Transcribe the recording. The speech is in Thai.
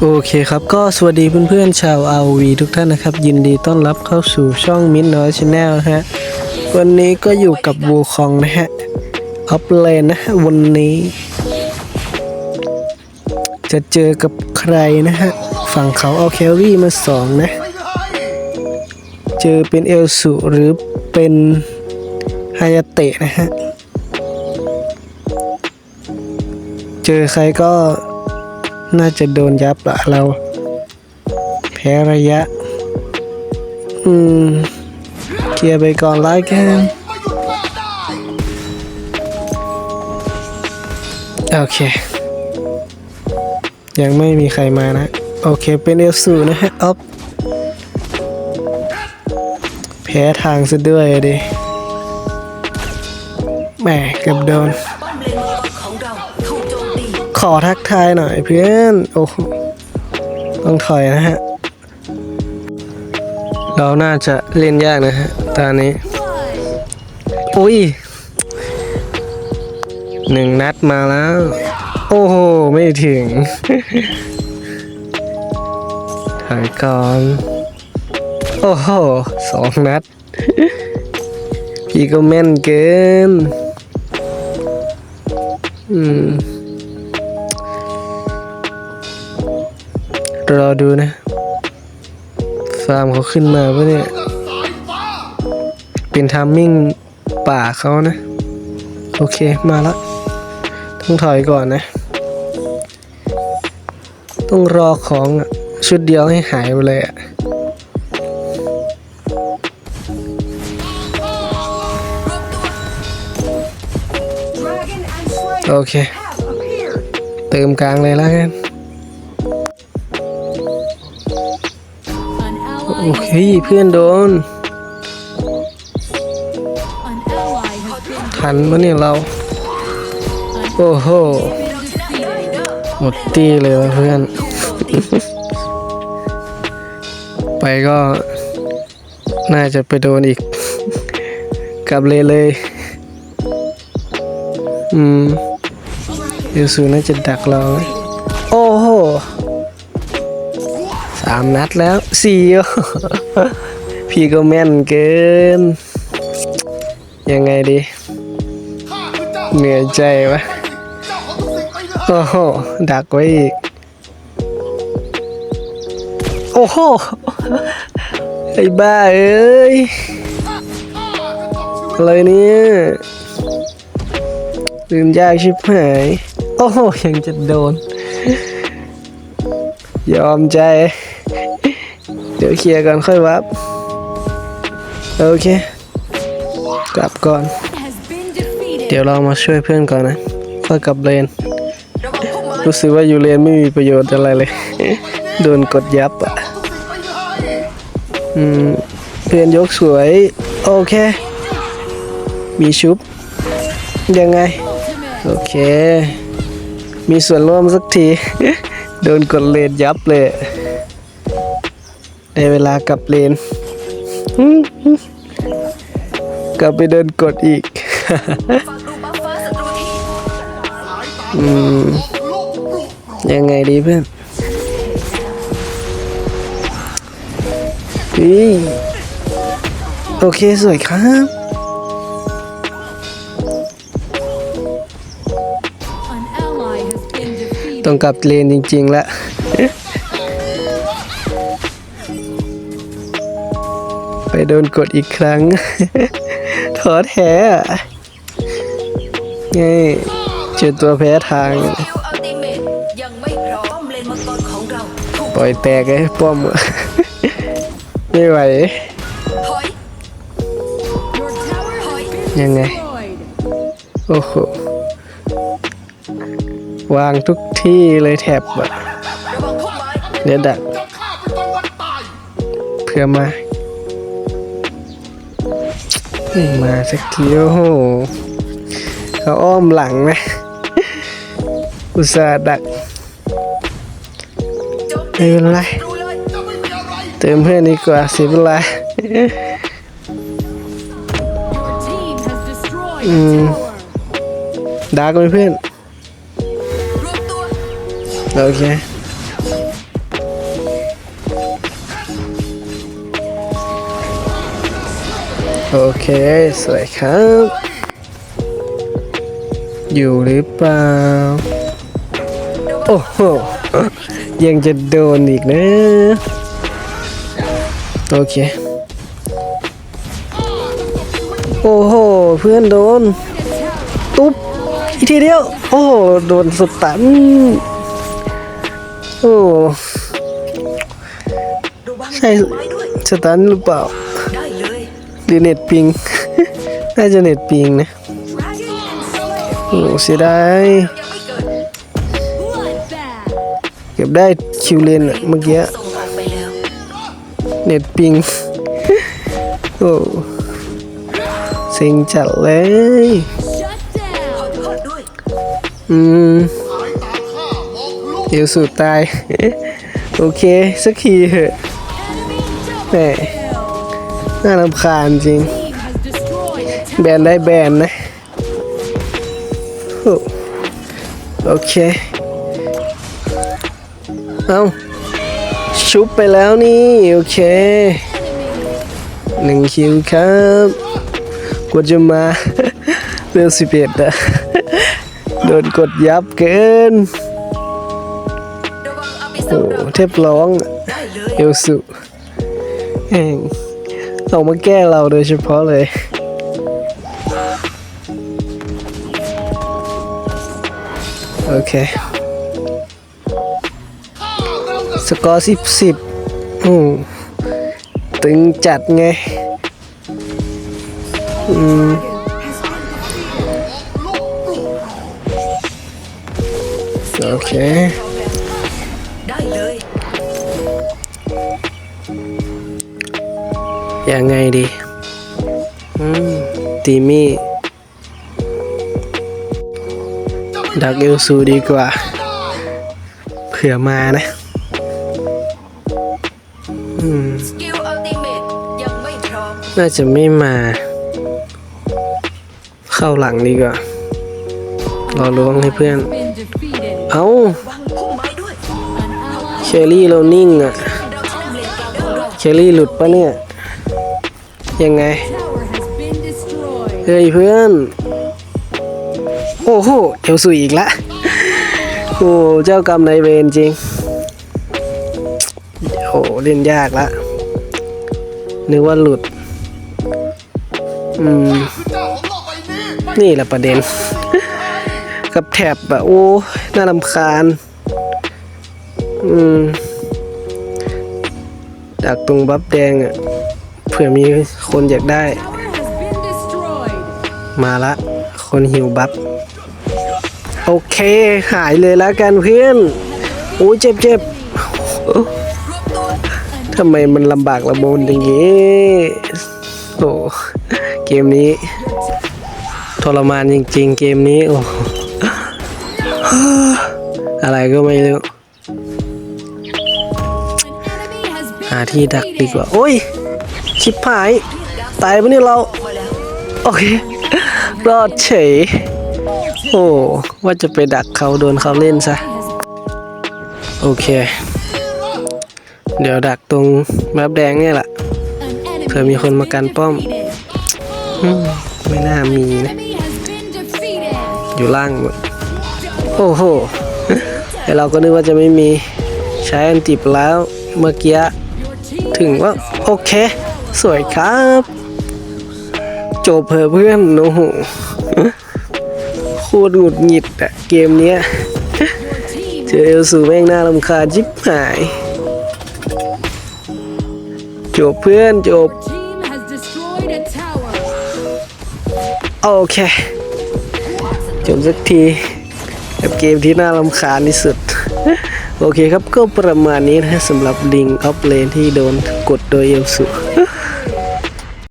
โอเคครับก็สวัสดีเพื่อนๆชาว RV ทุกท่านนะครับ ยินดีต้อนรับเข้าสู่ช่องมิ้นน้อยชาแนลฮะวันนี้ก็อยู่กับวูคองนะฮะอัพเลนนะฮะวันนี้ จะเจอกับใครนะฮะ ฝั่งเขาเอาแครี่มาสองนะ เจอเป็นเอลสุหรือเป็นฮายาเตะนะฮะ เจอใครก็ น่าจะโดนยับละเรา แพ้ระยะ อืม เคลียร์ไปก่อนไล่กันโอเค ยังไม่มีใครมานะ โอเคเป็นเอลสูนะฮะออฟแพ้ทางซะด้วยดิแหมเกือบโดนป้อมเลน ขอทักทายหน่อยเพื่อน โอ้โหต้องถอยนะฮะ เราน่าจะเล่นยากนะฮะตอนนี้ อุ้ยหนึ่งนัดมาแล้ว โอ้โห ไม่ถึงถอยก่อน โอ้โหสองนัด พี่ก็แม่นเกิน อืม รอดูนะ ฟาร์มเขาขึ้นมาปะเนี่ย เป็นทามมิ่งป่าเขานะ โอเคมาละ ต้องถอยก่อนนะ ต้องรอของชุดเดียวให้หายไปเลยอะโอเค เติมกลางเลยแล้วกัน โอเคเพื่อนโดน ทันปะเนี่ยเรา โอ้โห หมดตีเลยวะเพื่อน ไปก็ น่าจะไปโดนอีก กลับเลยเลย อืมยวสูน่าจะดักเรา โอ้โหามนัดแล้วสี่พี่ก็แม่นเกิน ยังไงดี เหนื่อยใจวะโอ้โห ดักไว้อีก โอ้โห ไอ้บ้าเอ้ยอะไรเนี่ยลืมยากชิบหาย โอ้โห ยังจะโดน ยอมใจ เดี๋ยวเคลียร์ก่อนค่อยวับโอเค กลับก่อน เดี๋ยวเรามาช่วยเพื่อนก่อนนะค่อกลับเลน รู้สึกว่าอยู่เลนไม่มีประโยชน์อะไรเลย โดนกดยับอะอืมเพื่อนยกสวย โอเค มีชุบ ยังไง โอเค มีส่วนร่วมสักที โดนกดเลนยับเลย ได้เวลากลับเลน กลับไปเดินกดอีก อืม ยังไงดีเพื่อนอีโอเค สวยครับต้องกลับเลนจริงๆและ ไปโดนกดอีกครั้งท้อแท้ง่ายเจอตัวแพ้ทาง ปล่อยแตกไอ้ป้อม ไม่ไหว ยังไง โอ้โห วางทุกที่เลยแถบอะเดี๋ยวดักเพื่อมา มาสักทีโอ้โหเขาอ้อมหลังนะ อุตส่าห์ดักโจมไม่เป็นไรเติมเพื่อนดีกว่าสียเวลา Your team has destroyed Mm. a tower. ดักไหมเพื่อน โอเค โอเค สวยครับ อยู่หรือเปล่า โอ้โห ยังจะโดนอีกนะ โอเค โอ้โห เพื่อนโดน ตุ๊บ อีกทีเดียว โอ้โห โดนสตัน โอ้ ใช่สตันหรือเปล่า หรือเน็ตปิง น่าจะเน็ตปิงนะโอ้เสียดายยังไม่เกิด Bloodbath. เก็บได้คิวเลนอะเมื่อกี้เน็ตปิง โอ้เซ็งจัดเลย อืมเดี๋ยวสุดตาย โอเค สักทีเถอะแหม น่ารำคาญจริง แบนได้แบนนะโอ้โอเค เอาชุบไปแล้วนี่ โอเคหนึ่งคิวครับกว่าจะมาเรื่องสิบเอ็ดอะโดนกดยับเกิน โอ้เทพร้องเยอลสุแห่ง ออกมาแก้เราโดยเฉพาะเลย โอเค สกอร์สิบสิบอืมตึงจัดไง อืมโอเค ยังไงดีอืมตีมี่ดักเอลซูดีกว่า เผื่อมานะอืมน่าจะไม่มา เข้าหลังดีกว่า รอล้วงให้เพื่อน เอาระวังพุ่มไม้ด้วย An ally เคลลี่เรานิ่งอะเชอรี่หลุดปะเนี่ย ยังไง เฮ้ยเพื่อน โอ้โหเอลสุอีกละ โอ้เจ้ากรรมนายเวรจริง โอ้เล่นยากละ นึกว่าหลุด อืม นี่แหละประเด็น กับแถบอะโอ้ น่ารำคาญ อืมดักตรงบัฟแดงอะ ผื่อมีคนอยากได้ มาละ คนหิวบัฟโอเค หายเลยแล้วกันเพื่อนโอ้เจ็บเจ็บทำไมมันลำบากลำบนอย่างงี้โอ้เกมนี้ทรมานจริง ๆ เกมนี้โอ้อะไรก็ไม่รู้หาที่ดักดีกว่า โอ้ย ชิบหาย ตายปนี่เรา โอเค รอดเฉย โอ้ ว่าจะไปดักเขาโดนเขาเล่นซะ โอเค เดี๋ยวดักตรงแมปแดงเนี่ยแหละเผื่อมีคนมากันป้อมอม ไม่น่ามีนะ อยู่ล่างหมดโอ้โหแต่เราก็นึกว่าจะไม่มีใช้อันติบแล้วเมื่อกี้ถึงว่า โอเค สวยครับ จบเพอเพื่อนโอ้โหโคตรหงุดหงิดอะเกมเนี้ยเจอเอลสูแม่งน่ารำคาจิบหาย จบเพื่อนจบ โอเค จบสักทีกับเกมที่น่ารำคาญที่สุด โอเคครับก็ประมาณนี้นะสำหรับลิงออฟเลนที่โดนกดโดยเอลสุ